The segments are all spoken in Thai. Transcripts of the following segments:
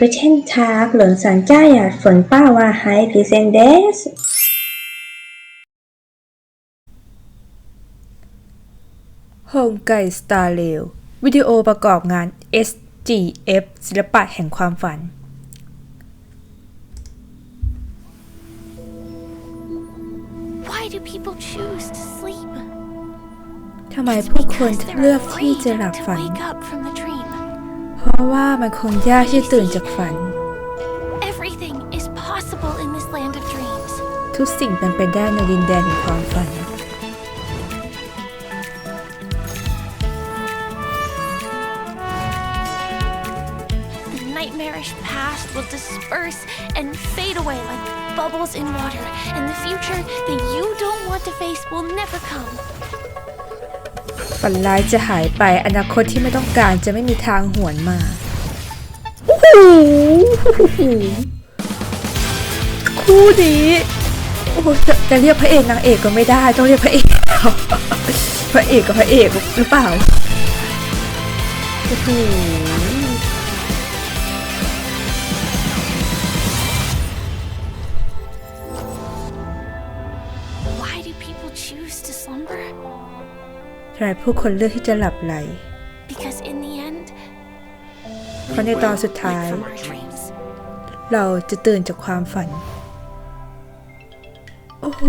กเช่นทากหลนสันจ้าหยาดฝนป้าว่าไฮพรีเซนเดสโฮมไก่สตาร์เลววิดีโอประกอบงาน SGF ศิลปะแห่งความฝัน Why do people choose to sleep? ทำไมผู้คน Because they're เลือกที่ afraid จะหลับ to ฝัน ราะว่ามันคงยากที่จะตื่นจากฝัน Everything is possible in this land of dreams. ทุกสิ่งเป็นไปได้ในดินแดนแห่งความฝัน The nightmarish past will disperse and fade away like bubbles in water, and the future that you don't want to face will never come. ฝันร้ายจะหายไปอนาคตที่ไม่ต้องการจะไม่มีทางหวนมาโอ้โหคู่นี้โอ้โหจะจะเรียกพระเอกนางเอกก็ไม่ได้ต้องเรียกพระเอกพระเอกกับพระเอกหรือเปล่าโอ้โห Why do people choose to slumber? ทำไมผู้คนเลือกที่จะหลับไหล Because in the end, เพราะในตอนสุดท้าย from our dreams. เราจะตื่นจากความฝัน โอ้โห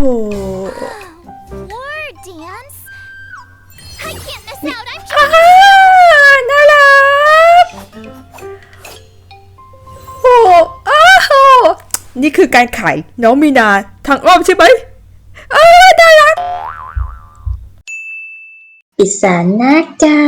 War dance? I can't miss out. I'm อ้าน่ารัก โอ้อ้าวนี่คือการขายน้องมีนาทางอ้อมใช่ไหมอ้าน่ารัก ปิดสารนาจ้า